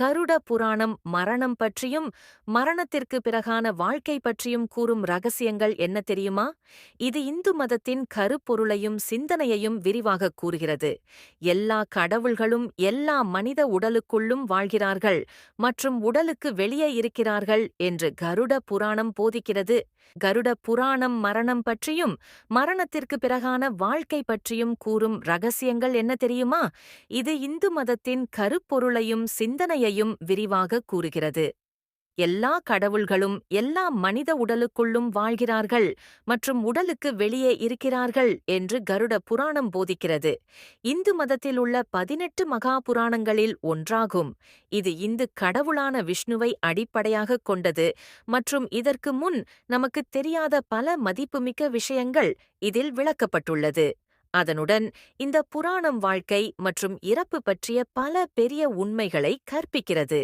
கருட புராணம் மரணம் பற்றியும் மரணத்திற்கு பிறகான வாழ்க்கை பற்றியும் கூறும் ரகசியங்கள் என்ன தெரியுமா? இது இந்து மதத்தின் கருப்பொருளையும் சிந்தனையையும் விரிவாகக் கூறுகிறது. எல்லா கடவுள்களும் எல்லா மனித உடலுக்குள்ளும் வாழ்கிறார்கள் மற்றும் உடலுக்கு வெளியே இருக்கிறார்கள் என்று கருட புராணம் போதிக்கிறது. கருட புராணம் மரணம் பற்றியும் மரணத்திற்கு பிறகான வாழ்க்கை பற்றியும் கூறும் ரகசியங்கள் என்ன தெரியுமா? இது இந்து மதத்தின் கருப்பொருளையும் சிந்தனையையும் விரிவாக கூறுகிறது. எல்லா கடவுள்களும் எல்லா மனித உடலுக்குள்ளும் வாழ்கிறார்கள் மற்றும் உடலுக்கு வெளியே இருக்கிறார்கள் என்று கருட புராணம் போதிக்கிறது. இந்து மதத்தில் உள்ள பதினெட்டு மகா புராணங்களில் ஒன்றாகும். இது இந்து கடவுளான விஷ்ணுவை அடிப்படையாகக் கொண்டது மற்றும் இதற்கு முன் நமக்குத் தெரியாத பல மதிப்புமிக்க விஷயங்கள் இதில் விளக்கப்பட்டுள்ளது. அதனுடன் இந்த புராணம் வாழ்க்கை மற்றும் இறப்பு பற்றிய பல பெரிய உண்மைகளை கற்பிக்கிறது.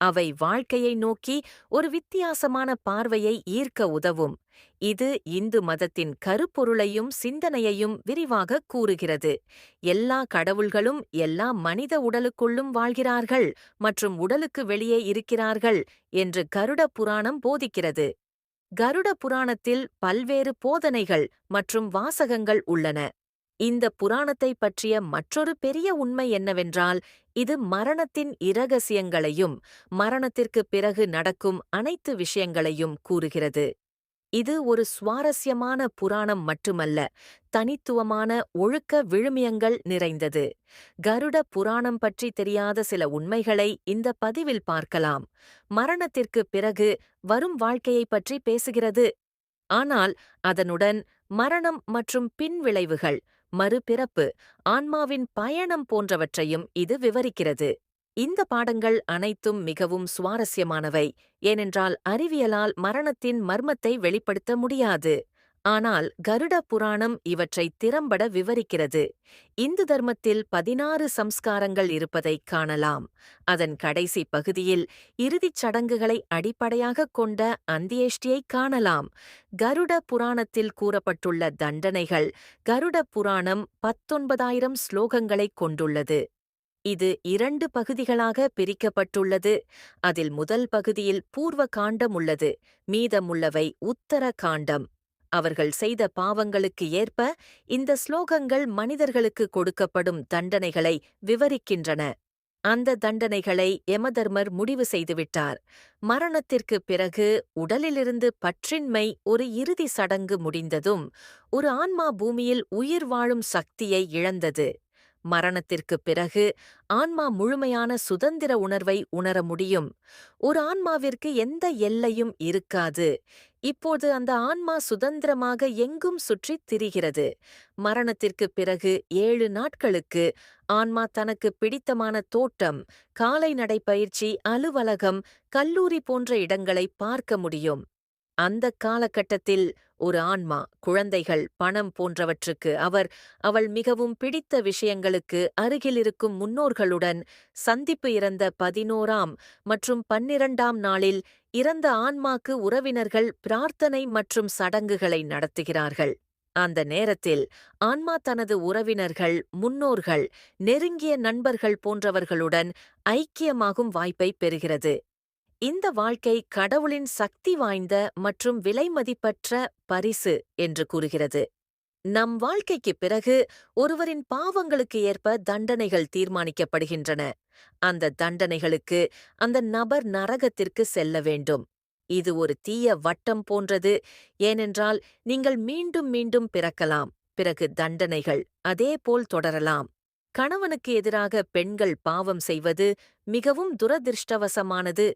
அவை வாழ்க்கையை நோக்கி ஒரு வித்தியாசமான பார்வையை ஈர்க்க உதவும். இது இந்து மதத்தின் கருப்பொருளையும் சிந்தனையையும் விரிவாக கூறுகிறது. எல்லா கடவுள்களும் எல்லா மனித உடலுக்குள்ளும் வாழ்கிறார்கள் மற்றும் உடலுக்கு வெளியே இருக்கிறார்கள் என்று கருட புராணம் போதிக்கிறது. கருட புராணத்தில் பல்வேறு போதனைகள் மற்றும் வாசகங்கள் உள்ளன. இந்த புராணத்தைப் பற்றிய மற்றொரு பெரிய உண்மை என்னவென்றால் இது மரணத்தின் இரகசியங்களையும் மரணத்திற்குப் பிறகு நடக்கும் அனைத்து விஷயங்களையும் கூறுகிறது. இது ஒரு சுவாரஸ்யமான புராணம் மட்டுமல்ல தனித்துவமான ஒழுக்க விழுமியங்கள் நிறைந்தது. கருட புராணம் பற்றி தெரியாத சில உண்மைகளை இந்த பதிவில் பார்க்கலாம். மரணத்திற்குப் பிறகு வரும் வாழ்க்கையைப் பற்றி பேசுகிறது. ஆனால் அதனுடன் மரணம் மற்றும் பின்விளைவுகள் மறுபிறப்பு ஆன்மாவின் பயணம் போன்றவற்றையும் இது விவரிக்கிறது. இந்த பாடங்கள் அனைத்தும் மிகவும் சுவாரஸ்யமானவை ஏனென்றால் அறிவியலால் மரணத்தின் மர்மத்தை வெளிப்படுத்த முடியாது. ஆனால் கருட புராணம் இவற்றை திறம்பட விவரிக்கிறது. இந்து தர்மத்தில் பதினாறு சம்ஸ்காரங்கள் இருப்பதைக் காணலாம். அதன் கடைசி பகுதியில் இறுதிச் சடங்குகளை அடிப்படையாகக் கொண்ட அந்தியேஷ்டியைக் காணலாம். கருட புராணத்தில் கூறப்பட்டுள்ள தண்டனைகள் கருட புராணம் பத்தொன்பதாயிரம் ஸ்லோகங்களைக் கொண்டுள்ளது. இது இரண்டு பகுதிகளாக பிரிக்கப்பட்டுள்ளது. அதில் முதல் பகுதியில் பூர்வ காண்டம் உள்ளது மீதமுள்ளவை உத்தர காண்டம். அவர்கள் செய்த பாவங்களுக்கு ஏற்ப இந்த ஸ்லோகங்கள் மனிதர்களுக்கு கொடுக்கப்படும் தண்டனைகளை விவரிக்கின்றன. அந்த தண்டனைகளை யமதர்மர் முடிவு செய்துவிட்டார். மரணத்திற்குப் பிறகு உடலிலிருந்து பற்றின்மை ஒரு இறுதி சடங்கு முடிந்ததும் ஒரு ஆன்மா பூமியில் உயிர் வாழும் சக்தியை இழந்தது. மரணத்திற்குப் பிறகு ஆன்மா முழுமையான சுதந்திர உணர்வை உணர முடியும். ஒரு ஆன்மாவிற்கு எந்த எல்லையும் இருக்காது. இப்போது அந்த ஆன்மா சுதந்திரமாக எங்கும் சுற்றித் திரிகிறது. மரணத்திற்குப் பிறகு ஏழு நாட்களுக்கு ஆன்மா தனக்கு பிடித்தமான தோட்டம் காலை நடைப்பயிற்சி அலுவலகம் கல்லூரி போன்ற இடங்களை பார்க்க முடியும். அந்த காலகட்டத்தில் ஒரு ஆன்மா குழந்தைகள் பணம் போன்றவற்றுக்கு அவர் அவள் மிகவும் பிடித்த விஷயங்களுக்கு அருகிலிருக்கும் முன்னோர்களுடன் சந்திப்பு இறந்த பதினோராம் மற்றும் பன்னிரண்டாம் நாளில் இறந்த ஆன்மாக்கு உறவினர்கள் பிரார்த்தனை மற்றும் சடங்குகளை நடத்துகிறார்கள். அந்த நேரத்தில் ஆன்மா தனது உறவினர்கள் முன்னோர்கள் நெருங்கிய நண்பர்கள் போன்றவர்களுடன் ஐக்கியமாகும் வாய்ப்பை பெறுகிறது. இந்த வாழ்க்கை கடவுளின் சக்தி வாய்ந்த மற்றும் விலைமதிப்பற்ற பரிசு என்று கூறுகிறது. நம் வாழ்க்கைக்குப் பிறகு ஒருவரின் பாவங்களுக்கு ஏற்ப தண்டனைகள் தீர்மானிக்கப்படுகின்றன. அந்த தண்டனைகளுக்கு அந்த நபர் நரகத்திற்கு செல்ல வேண்டும். இது ஒரு தீய வட்டம் போன்றது. ஏனென்றால் நீங்கள் மீண்டும் மீண்டும் பிறக்கலாம். பிறகு தண்டனைகள் அதேபோல் தொடரலாம். கணவனுக்கு எதிராக பெண்கள் பாவம் செய்வது மிகவும் துரதிர்ஷ்டவசமானது.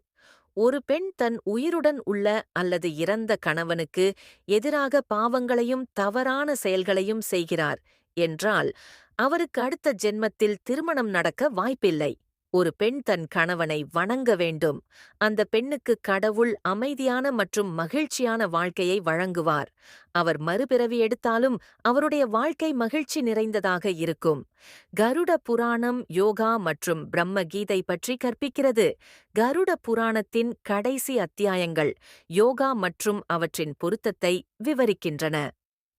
ஒரு பெண் தன் உயிருடன் உள்ள அல்லது இறந்த கணவனுக்கு எதிராக பாவங்களையும் தவறான செயல்களையும் செய்கிறார். என்றால் அவருக்கு அடுத்த ஜென்மத்தில் திருமணம் நடக்க வாய்ப்பில்லை. ஒரு பெண் தன் கணவனை வணங்க வேண்டும். அந்த பெண்ணுக்கு கடவுள் அமைதியான மற்றும் மகிழ்ச்சியான வாழ்க்கையை வழங்குவார். அவர் மறுபிறவி எடுத்தாலும் அவருடைய வாழ்க்கை மகிழ்ச்சி நிறைந்ததாக இருக்கும். கருட புராணம் யோகா மற்றும் பிரம்ம கீதை பற்றி கற்பிக்கிறது. கருட புராணத்தின் கடைசி அத்தியாயங்கள் யோகா மற்றும் அவற்றின் பொருத்தத்தை விவரிக்கின்றன.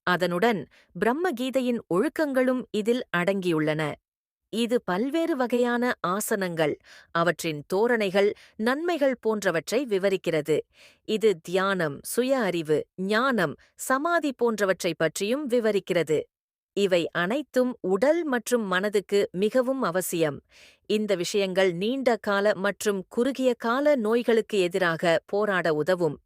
அதனுடன் பிரம்ம கீதையின் ஒழுக்கங்களும் இதில் அடங்கியுள்ளன. இது பல்வேறு வகையான ஆசனங்கள் அவற்றின் தோரணைகள் நன்மைகள் போன்றவற்றை விவரிக்கிறது. இது தியானம் சுய அறிவு ஞானம் சமாதி போன்றவற்றை பற்றியும் விவரிக்கிறது. இவை அனைத்தும் உடல் மற்றும் மனதுக்கு மிகவும் அவசியம். இந்த விஷயங்கள் நீண்ட கால மற்றும் குறுகிய கால நோய்களுக்கு எதிராக போராட உதவும்.